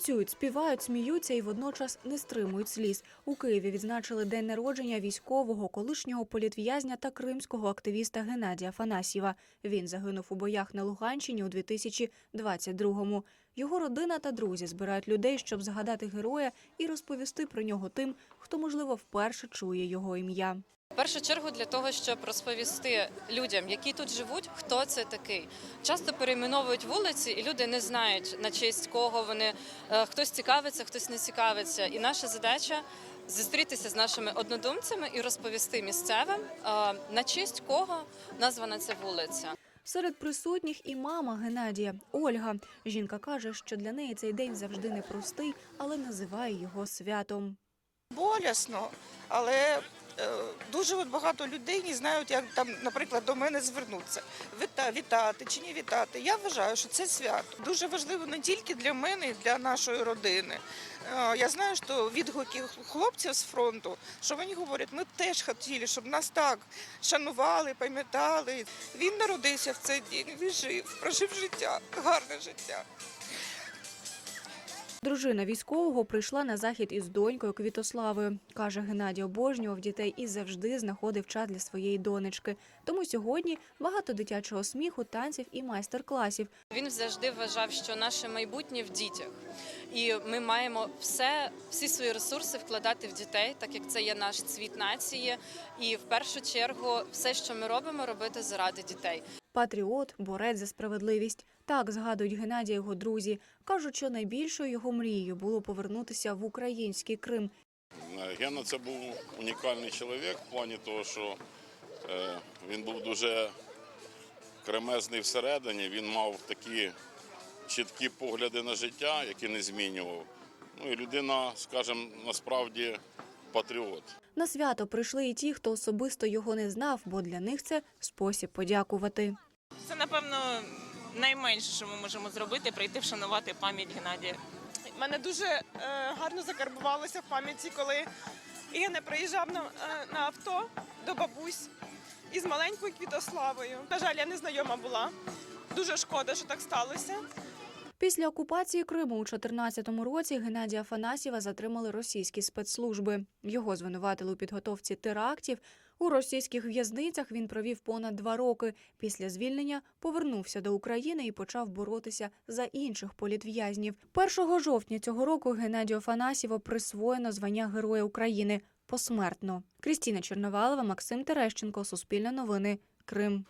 Танцюють, співають, сміються і водночас не стримують сліз. У Києві відзначили день народження військового, колишнього політв'язня та кримського активіста Геннадія Фанасьєва. Він загинув у боях на Луганщині у 2022-му. Його родина та друзі збирають людей, щоб згадати героя і розповісти про нього тим, хто, можливо, вперше чує його ім'я. Першу чергу для того, щоб розповісти людям, які тут живуть, хто це такий. Часто перейменовують вулиці, і люди не знають на честь кого вони е, хтось цікавиться, хтось не цікавиться. І наша задача зустрітися з нашими однодумцями і розповісти місцевим, е, на честь кого названа ця вулиця. Серед присутніх і мама Геннадія Ольга. Жінка каже, що для неї цей день завжди непростий, але називає його святом. болісно, але дуже от багато людей не знають, як там, наприклад, до мене звернутися. Віта, вітати чи не вітати. Я вважаю, що це свято. Дуже важливо не тільки для мене, і для нашої родини. Е, Я знаю, що відгуки хлопців з фронту, що вони говорять, ми теж хотіли, щоб нас так шанували, пам'ятали. Він народився в цей день, він жив, прожив життя, гарне життя. Дружина військового прийшла на захід із донькою Квітославою. Каже, Геннадій обожнював дітей і завжди знаходив час для своєї донечки. Тому сьогодні багато дитячого сміху, танців і майстер-класів. Він завжди вважав, що наше майбутнє в дітях, і ми маємо все, всі свої ресурси вкладати в дітей, так як це є наш цвіт нації. І в першу чергу, все, що ми робимо, робити заради дітей. Патріот, борець за справедливість. Так згадують Геннадія його друзі. Кажуть, що найбільшою його мрією було повернутися в український Крим. Гена це був унікальний чоловік в плані того, що е, він був дуже кремезний всередині, він мав такі чіткі погляди на життя, які не змінював. Ну і людина, скажімо, насправді патріот. На свято прийшли і ті, хто особисто його не знав, бо для них це спосіб подякувати. Це, напевно, найменше, що ми можемо зробити, прийти вшанувати пам'ять Геннадія. Мене дуже е, гарно закарбувалося в пам'яті, коли Ігор приїжджав на, е, на авто до бабусь із маленькою Квітославою. На жаль, я не знайома була. Дуже шкода, що так сталося. Після окупації Криму у 2014 році Геннадія Афанасьєва затримали російські спецслужби. Його звинуватили у підготовці терактів. У російських в'язницях він провів понад два роки. Після звільнення повернувся до України і почав боротися за інших політв'язнів. 1 жовтня цього року Геннадію Афанасьєву присвоєно звання Героя України посмертно. Крістіна Чорновалова, Максим Терещенко, Суспільне новини, Крим.